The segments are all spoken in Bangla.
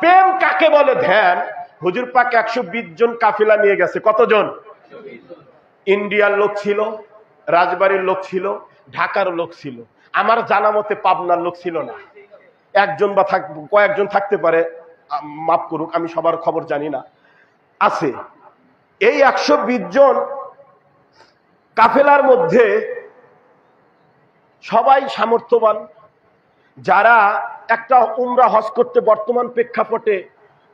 প্রেম কাকে বলে? ধ্যান। হুজুর পাক একশো বিশ জন কাফিলা নিয়ে গেছে। কতজন? ইন্ডিয়ার লোক ছিল, রাজবাড়ির লোক ছিল, ঢাকার লোক ছিল। আমার জানা মতে পাবনার লোক ছিল না। একজন বা থাক, কয়েকজন থাকতে পারে। মাফ করুক, আমি সবার খবর জানি না। আছে। এই একশো বিশ জন কাফেলার মধ্যে সবাই সামর্থ্যবান যারা একটা উমরা হজ করতে বর্তমান প্রেক্ষাপটে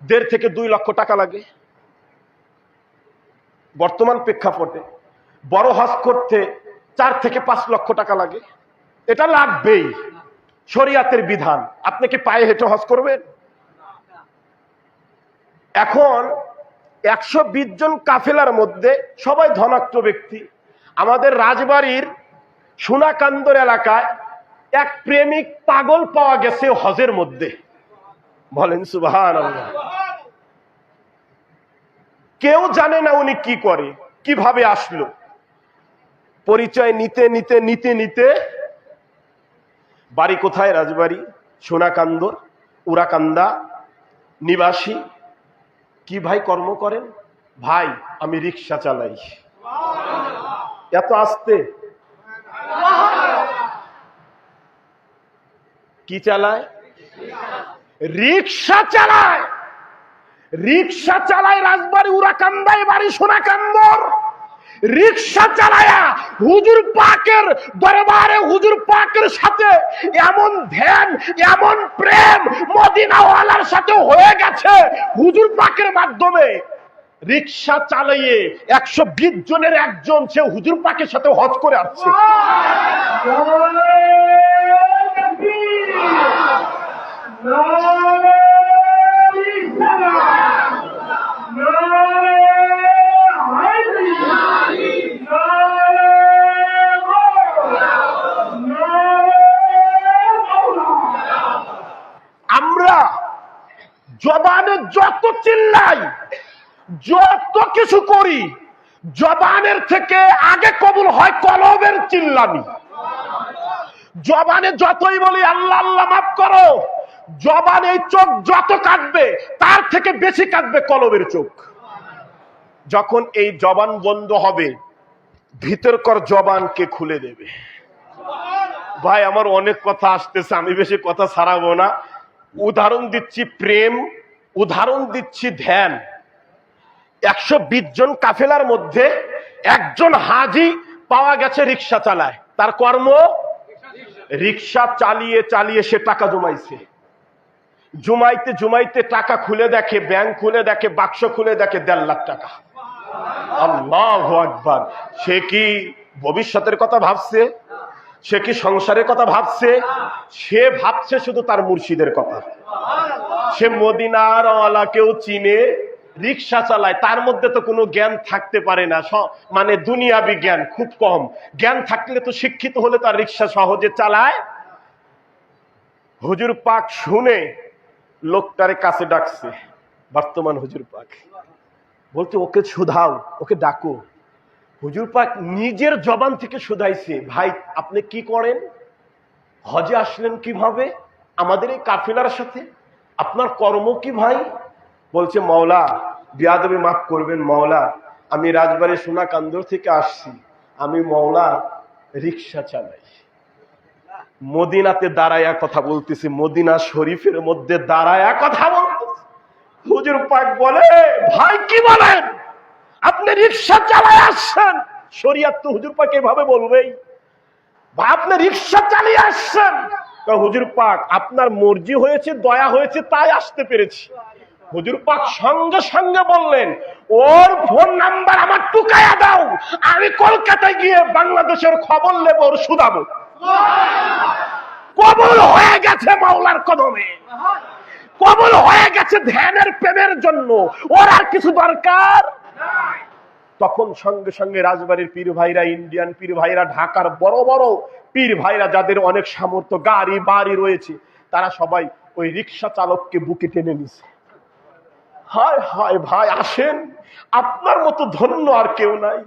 দেড় থেকে দুই লক্ষ টাকা লাগে, বর্তমান প্রেক্ষাপটে বড় হজ করতে চার থেকে পাঁচ লক্ষ টাকা লাগে, এটা লাগবেই, শরিয়াতের বিধান। আপনি কি পায়ে হেঁটে হজ করবেন? এখন একশো বিশ জন কাফেলার মধ্যে সবাই ধনাত্ম ব্যক্তি। আমাদের রাজবাড়ির সোনাকান্দর এলাকায় এক প্রেমিক পাগল পাওয়া গেছে হজের মধ্যে। বলেন সুবাহান কেউ জানে না উনি কি করে, কীভাবে আসলো। পরিচয় নিতে নিতে নিতে নিতে, বাড়ি কোথায়? রাজবাড়ি, সোনাকান্দর উরাকান্দা নিবাসী। কি ভাই কর্ম করেন? ভাই, আমি রিক্সা চালাই। এত আসতে। কি চালায়? রিক্সা চালায়। রিক্সা চালায় রাজবাড়ি উড়াকান্দায়, বাড়ি সোনাকান্দর। রিক্সা চালায়া হুজুর পাকের দরবারে, হুজুর পাকের সাথে এমন ধ্যান, এমন প্রেম মদিনাওয়ালার সাথে হয়ে গেছে হুজুর পাকের মাধ্যমে। রিক্সা চালিয়ে একশো বিশ জনের একজন সে হুজুর পাকের সাথে হজ করে আসছে। আমরা জবানে যত চিল্লাই, যত কিছু করি, জবানের থেকে আগে কবুল হয় কলবের চিল্লানি। জবানে যতই বলি, আল্লাহ আল্লাহ, মাফ করো। জবান এই চোখ যত কাটবে, তার থেকে বেশি কাটবে কলবের চোখ। যখন এই জবান বন্ধ হবে, ভিতরকর জবানকে খুলে দেবে। ভাই, আমার অনেক কথা আসতেছে, আমি বেশি কথা সারাবো না। উদাহরণ দিচ্ছি প্রেম, উদাহরণ দিচ্ছি ধ্যান। একশো বিশ জন কাফেলার মধ্যে একজন হাজি পাওয়া গেছে রিক্সা চালায়। তার কর্ম, রিক্সা চালিয়ে চালিয়ে সে টাকা জমাইছে। জুমাইতে জুমাইতে টাকা খুলে দেখে, ব্যাংক খুলে দেখে, বাক্স খুলে দেখে দেড় লাখ টাকা। আল্লাহ আকবার। সে কি ভবিষ্যতের কথা ভাবছে? সে কি সংসারের কথা ভাবছে? সে ভাবছে শুধু তার মুর্শিদের কথা। সে মদিনার কেউ চিনে রিক্সা চালায়, তার মধ্যে তো কোনো জ্ঞান থাকতে পারে না। মানে দুনিয়াবি জ্ঞান খুব কম। জ্ঞান থাকলে তো শিক্ষিত হলে তার রিক্সা সহজে চালায়। হুজুর পাক শুনে লোকটারে কাছে ডাকছে, বর্তমান হুজুর পাক। বলতে ওকে শুধাও, ওকে ডাকো। হুজুর পাক নিজের জবান থেকে শুধাইছে, ভাই, আপনি কি করেন? হজে আসলেন কীভাবে? আমাদের এই কাফিলার সাথে? আপনার কর্ম কি ভাই? বলছে, মাওলা, বিয়াদবি মাফ করবেন, মাওলা। আমি রাজবাড়ি সোনাকান্দর থেকে আসছি। আমি মাওলা রিক্সা চালাই। মদিনাতে দাঁড়ায়া কথা বলতেছি, মদিনা শরীফের মধ্যে দাঁড়ায়া কথা বলতেছি। হুজুর পাক বলে, ভাই, কি বলেন? আপনি রিক্সা চালায় আসছেন। শরিয়াত তো হুজুর পাক এভাবে বলবেই। বা আপনি রিক্সা চালিয়ে আসছেন? হুজুর পাক, আপনার মর্জি হয়েছে, দয়া হয়েছে, তাই আসতে পেরেছি। হুজুর পাক সঙ্গে সঙ্গে বললেন, ওর ফোন নাম্বার আমার টুকায়া দাও। আমি কলকাতায় গিয়ে বাংলাদেশের খবর নেব, ওর শুধাবো কবল হয়ে গেছে মাওলার কদমে। কবল হয়ে গেছে ধ্যানের প্রেমের জন্য। ওর আর কিছু দরকার? তখন সঙ্গে সঙ্গে রাজবাড়ির পীর ভাইরা, ইন্ডিয়ান পীর ভাইরা, ঢাকার বড় বড় পীর ভাইরা, যাদের অনেক সামর্থ্য, গাড়ি, বাড়ি রয়েছে, তারা সবাই ওই রিক্সা চালককে বুকে টেনে নিছে হায় হায় ভাই, আসেন। আপনার মতো ধন্য আর কেউ নাই।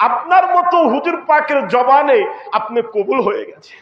আপনার মতো হুজুর পাকের জবানে আপনি কবুল হয়ে গেছে